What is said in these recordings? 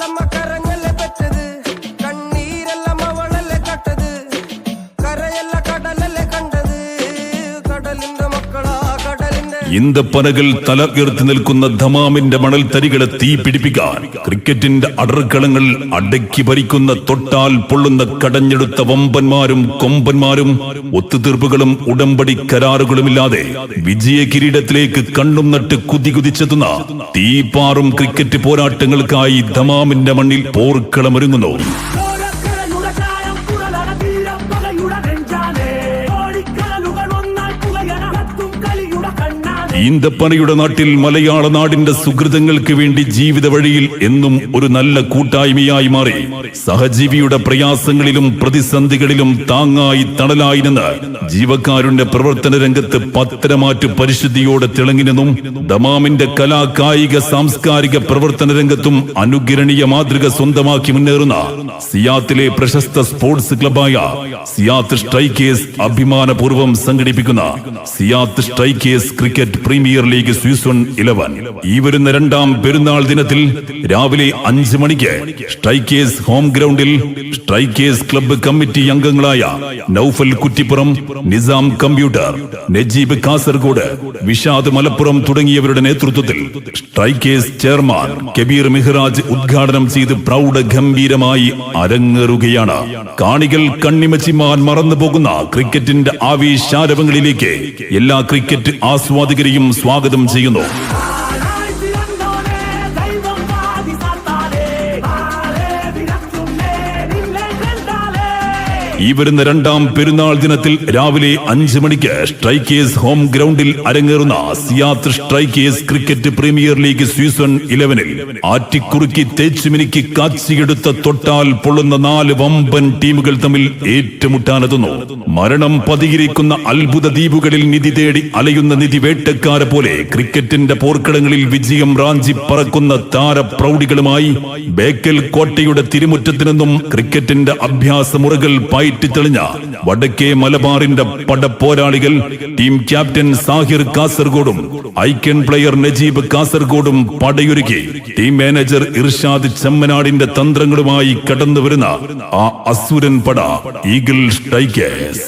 la macarena. ഇന്ദപ്പനകൾ തല ഉയർത്തി നിൽക്കുന്ന ധമാമിന്റെ മണൽ തരികളെ തീ പിടിപ്പിക്കാൻ ക്രിക്കറ്റിന്റെ അടർക്കളങ്ങൾ അടക്കി ഭരിക്കുന്ന തൊട്ടാൽ പൊള്ളുന്ന കടഞ്ഞെടുത്ത വമ്പന്മാരും കൊമ്പന്മാരും ഒത്തുതീർപ്പുകളും ഉടമ്പടി കരാറുകളുമില്ലാതെ വിജയ കിരീടത്തിലേക്ക് കണ്ണും നട്ട് കുതി കുതിച്ചെത്തുന്ന തീപാറും ക്രിക്കറ്റ് പോരാട്ടങ്ങൾക്കായി ധമാമിന്റെ മണ്ണിൽ പോർക്കളമൊരുങ്ങുന്നു ഈന്തപ്പനയുടെ നാട്ടിൽ മലയാള നാടിന്റെ സുഹൃതങ്ങൾക്ക് വേണ്ടി ജീവിത വഴിയിൽ എന്നും ഒരു നല്ല കൂട്ടായ്മയായി മാറി. സഹജീവിയുടെ പ്രയാസങ്ങളിലും പ്രതിസന്ധികളിലും താങ്ങായി തണലായിരുന്ന നിന്ന് ജീവക്കാരുണ്യ പ്രവർത്തന രംഗത്ത് പത്തരമാറ്റ് പരിശുദ്ധിയോടെ തിളങ്ങിനെന്നും ദമാമിന്റെ കലാ കായിക സാംസ്കാരിക പ്രവർത്തന രംഗത്തും അനുകരണീയ മാതൃക സ്വന്തമാക്കി മുന്നേറുന്ന സിയാത്തിലെ പ്രശസ്ത സ്പോർട്സ് ക്ലബായ സിയാത്ത് സ്ട്രൈക്കേഴ്സ് അഭിമാനപൂർവം സംഘടിപ്പിക്കുന്ന Siyath strikers cricket premier league season eleven. ഈ വരുന്ന രണ്ടാം പെരുന്നാൾ ദിനത്തിൽ രാവിലെ അഞ്ച് മണിക്ക് സ്ട്രൈക്കേഴ്സ് ഹോം ഗ്രൗണ്ടിൽ സ്ട്രൈക്കേഴ്സ് ക്ലബ്ബ് കമ്മിറ്റി അംഗങ്ങളായ നൌഫൽ കുറ്റിപ്പുറം നിസാം കമ്പ്യൂട്ടർ നജീബ് കാസർഗോഡ് വിഷാദ് മലപ്പുറം തുടങ്ങിയവരുടെ നേതൃത്വത്തിൽ സ്ട്രൈക്കേഴ്സ് ചെയർമാൻ കബീർ മെഹ്റാജ് ഉദ്ഘാടനം ചെയ്ത് പ്രൗഢ ഗംഭീരമായി അരങ്ങേറുകയാണ്. കാണികൾ കണ്ണിമച്ചിമാൻ മറന്നു പോകുന്ന ക്രിക്കറ്റിന്റെ ആവേശാരവങ്ങളിലേക്ക് എല്ലാ ക്രിക്കറ്റ് ആസ്വാദകരെയും സ്വാഗതം ചെയ്യുന്നു. ഈ വരുന്ന രണ്ടാം പെരുന്നാൾ ദിനത്തിൽ രാവിലെ അഞ്ച് മണിക്ക് സ്ട്രൈക്കേഴ്സ് ഹോം ഗ്രൗണ്ടിൽ അരങ്ങേറുന്ന Siyath strikers cricket premier league season ഇലവനിൽ ആറ്റിക്കുറുക്കി തേച്ചുമിനിക്ക് കാച്ചിയെടുത്ത തൊട്ടാൽ പൊള്ളുന്ന നാല് വമ്പൻ ടീമുകൾ തമ്മിൽ ഏറ്റുമുട്ടാനെത്തുന്നു. മരണം പതിയിരിക്കുന്ന അത്ഭുത ദ്വീപുകളിൽ നിധി തേടി അലയുന്ന നിധി വേട്ടക്കാരെ പോലെ ക്രിക്കറ്റിന്റെ പോർക്കടങ്ങളിൽ വിജയം റാഞ്ചി പറക്കുന്ന താരപ്രൗഢികളുമായി ബേക്കൽ കോട്ടയുടെ തിരുമുറ്റത്തിനെന്നും ക്രിക്കറ്റിന്റെ അഭ്യാസ മുറകൾ പയറ്റിത്തെളിഞ്ഞ വടക്കേ മലബാറിന്റെ പടപ്പോരാളികൾ ടീം ക്യാപ്റ്റൻ സാഹിർ കാസർഗോഡും ഐക്കൺ പ്ലെയർ നജീബ് കാസർഗോഡും പടയൊരുക്കി ടീം മാനേജർ ഇർഷാദ് ചെമ്മനാടിന്റെ തന്ത്രങ്ങളുമായി കടന്നുവരുന്ന ആ അസുരൻ പട ഈഗിൾ സ്ട്രൈക്കേഴ്സ്.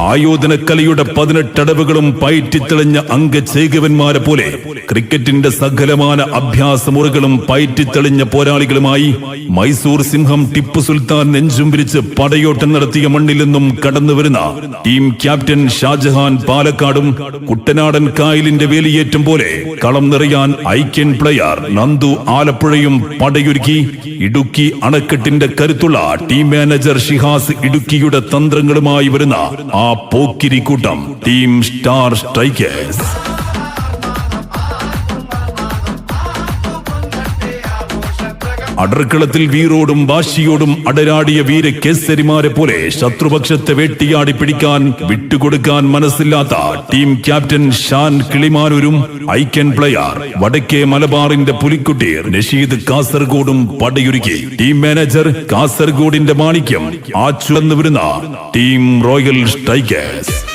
ആയോധനക്കലയുടെ പതിനെട്ടടവുകളും പയറ്റിത്തെളിഞ്ഞ അംഗചേകവന്മാരെ പോലെ ക്രിക്കറ്റിന്റെ സകലമാന അഭ്യാസമുറകളും പയറ്റിത്തെളിഞ്ഞ പോരാളികളുമായി മൈസൂർ സിംഹം ടിപ്പു സുൽത്താൻ നെഞ്ചും വിരിച്ച് പടയോട്ടം നടത്തിയ മണ്ണിൽ നിന്നും കടന്നുവരുന്ന ടീം ക്യാപ്റ്റൻ ഷാജഹാൻ പാലക്കാടും കുട്ടനാടൻ കായലിന്റെ വേലിയേറ്റം പോലെ കളം നിറയാൻ ഐക്യൻ പ്ലെയർ നന്ദു ആലപ്പുഴയും പടയൊരുക്കി. ഇടുക്കി അണക്കെട്ടിന്റെ കരുത്തുള്ള ടീം മാനേജർ ഷിഹാസ് ഇടുക്കിയുടെ തന്ത്രങ്ങളുമായി വരുന്ന ആ പോക്കിരി കൂട്ടം ടീം സ്റ്റാർ സ്ട്രൈക്കേഴ്സ് അടർക്കളത്തിൽ വീറോടും വാശിയോടും അടരാടിയ വീര കേസരിമാരെ പോലെ ശത്രുപക്ഷത്തെ വേട്ടിയാടി പിടിക്കാൻ വിട്ടുകൊടുക്കാൻ മനസ്സില്ലാത്ത ടീം ക്യാപ്റ്റൻ ഷാൻ കിളിമാനൂരും ഐക്കൻ പ്ലെയർ വടക്കേ മലബാറിന്റെ പുലിക്കുട്ടി നഷീദ് കാസർഗോഡും പടയൊരുക്കി. ടീം മാനേജർ കാസർഗോഡിന്റെ മാണിക്യം ആ ചുവന്നു വരുന്ന ടീം റോയൽ സ്ട്രൈക്കേഴ്സ്.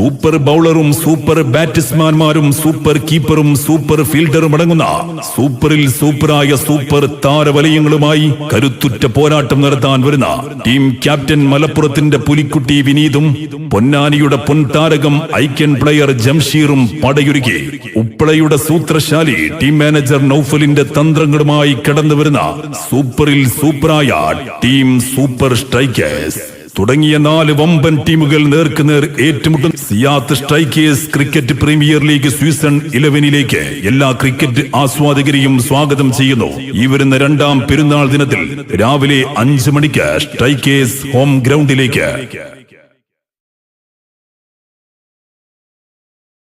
സൂപ്പർ ബൗളറും സൂപ്പർ ബാറ്റ്സ്മാൻമാരും സൂപ്പർ കീപ്പറും സൂപ്പർ ഫീൽഡറും അടങ്ങുന്ന സൂപ്പറിൽ സൂപ്പറായ സൂപ്പർ താരവലയങ്ങളുമായി കരുത്തുറ്റ പോരാട്ടം നടത്താൻ വരുന്ന ടീം ക്യാപ്റ്റൻ മലപ്പുറത്തിന്റെ പുലിക്കുട്ടി വിനീതും പൊന്നാനിയുടെ പൊൻതാരകം ഐക്യൻ പ്ലെയർ ജംഷീറും പടയൊരുക്കി. ഉപ്പളയുടെ സൂത്രശാലി ടീം മാനേജർ നൌഫലിന്റെ തന്ത്രങ്ങളുമായി കടന്നുവരുന്ന സൂപ്പറിൽ സൂപ്പറായ ടീം സൂപ്പർ സ്ട്രൈക്കേഴ്സ്. തുടങ്ങിയ നാല് വമ്പൻ ടീമുകൾ നേർക്കുനേർ ഏറ്റുമുട്ടും Siyath strikers cricket premier league season ഇലവനിലേക്ക് എല്ലാ ക്രിക്കറ്റ് ആസ്വാദകരെയും സ്വാഗതം ചെയ്യുന്നു. ഈ വരുന്ന രണ്ടാം പെരുന്നാൾ ദിനത്തിൽ രാവിലെ അഞ്ച് മണിക്ക് സ്ട്രൈക്കേഴ്സ് ഹോം ഗ്രൗണ്ടിലേക്ക്.